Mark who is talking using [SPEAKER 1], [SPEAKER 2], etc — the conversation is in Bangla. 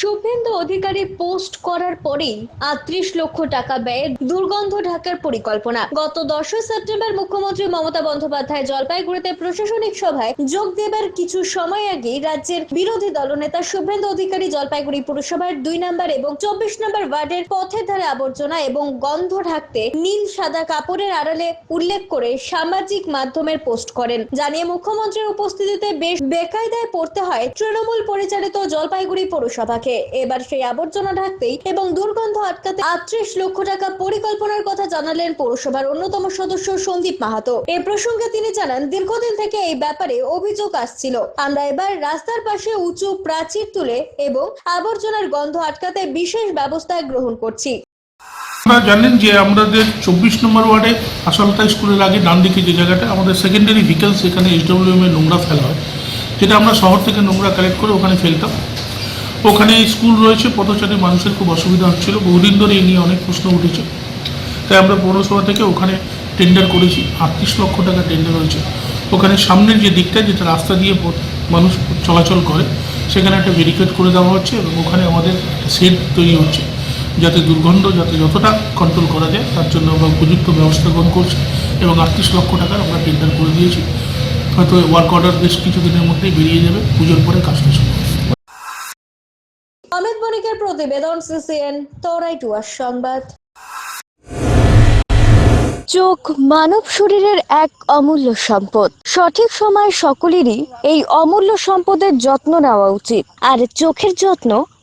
[SPEAKER 1] শুভেন্দু অধিকারী পোস্ট করার পরেই আটত্রিশ লক্ষ টাকা ব্যয়ে দুর্গন্ধ ঢাকার পরিকল্পনা। গত দশই সেপ্টেম্বর মুখ্যমন্ত্রী মমতা বন্দ্যোপাধ্যায় জলপাইগুড়িতে প্রশাসনিক সভায় যোগ দেবার কিছু সময় আগে রাজ্যের বিরোধী দলনেতা শুভেন্দু অধিকারী জলপাইগুড়ি পুরসভার দুই নম্বর এবং চব্বিশ নম্বর ওয়ার্ডের পথের ধারে আবর্জনা এবং গন্ধ ঢাকতে নীল সাদা কাপড়ের আড়ালে উল্লেখ করে সামাজিক মাধ্যমের পোস্ট করেন। জানিয়ে মুখ্যমন্ত্রীর উপস্থিতিতে বেশ বেকায়দায় পড়তে হয় তৃণমূল পরিচালিত জলপাইগুড়ি পৌরসভাকে এবার সেই আবর্জনা ঢাকতেই এবং দুর্গন্ধ আটকাতে আটত্রিশ লক্ষ টাকা পরিকল্পনার কথা জানালেন পৌরসভার অন্যতম সদস্য সন্দীপ মাহাতো। এ প্রসঙ্গে তিনি জানান, দীর্ঘদিন থেকে এই ব্যাপারে অভিযোগ আসছিল। আমরা এবার রাস্তার পাশে উঁচু প্রাচীর তুলে এবং আবর্জনার গন্ধ আটকাতে বিশেষ ব্যবস্থা গ্রহণ করছি।
[SPEAKER 2] আপনারা জানেন যে আমাদের চব্বিশ নম্বর ওয়ার্ডে আসালতা স্কুলের আগে ডান দিকে যে জায়গাটা, আমাদের সেকেন্ডারি ভিকেলস এখানে এইচডব্লিউএম এর নোংরা ফেলা হয়। যেটা আমরা শহর থেকে নোংরা কালেক্ট করে ওখানে ফেলতাম। ওখানে স্কুল রয়েছে, পথচারী মানুষের খুব অসুবিধা হচ্ছিল। বহুদিন ধরে নিয়ে অনেক প্রশ্ন উঠেছে। তাই আমরা পৌরসভা থেকে ওখানে টেন্ডার করেছি। আটত্রিশ লক্ষ টাকা টেন্ডার হয়েছে। ওখানে সামনের যে দিকটা, যেটা রাস্তা দিয়ে মানুষ চলাচল করে, সেখানে একটা ব্যারিকেড করে দেওয়া হচ্ছে এবং ওখানে আমাদের সেট তৈরি হচ্ছে। যাতে দুর্গন্ধ, যাতে যতটা কন্ট্রোল করা যায়, তার জন্য আমরা উপযুক্ত ব্যবস্থা গ্রহণ করছি এবং আটত্রিশ লক্ষ টাকার আমরা টেন্ডার করে দিয়েছি। হয়তো ওয়ার্ক অর্ডার বেশ কিছুদিনের মধ্যেই বেরিয়ে যাবে। পুজোর পরে কাজটা শুরু
[SPEAKER 1] প্রতিবেদন সিসিএন তরাই টুয়ার সংবাদ।
[SPEAKER 3] চোখ মানব শরীরের এক অমূল্য সম্পদ। সঠিক সময় সকলেরই এই অমূল্য সম্পদের যত্ন নেওয়া উচিত। আর চোখের যত্ন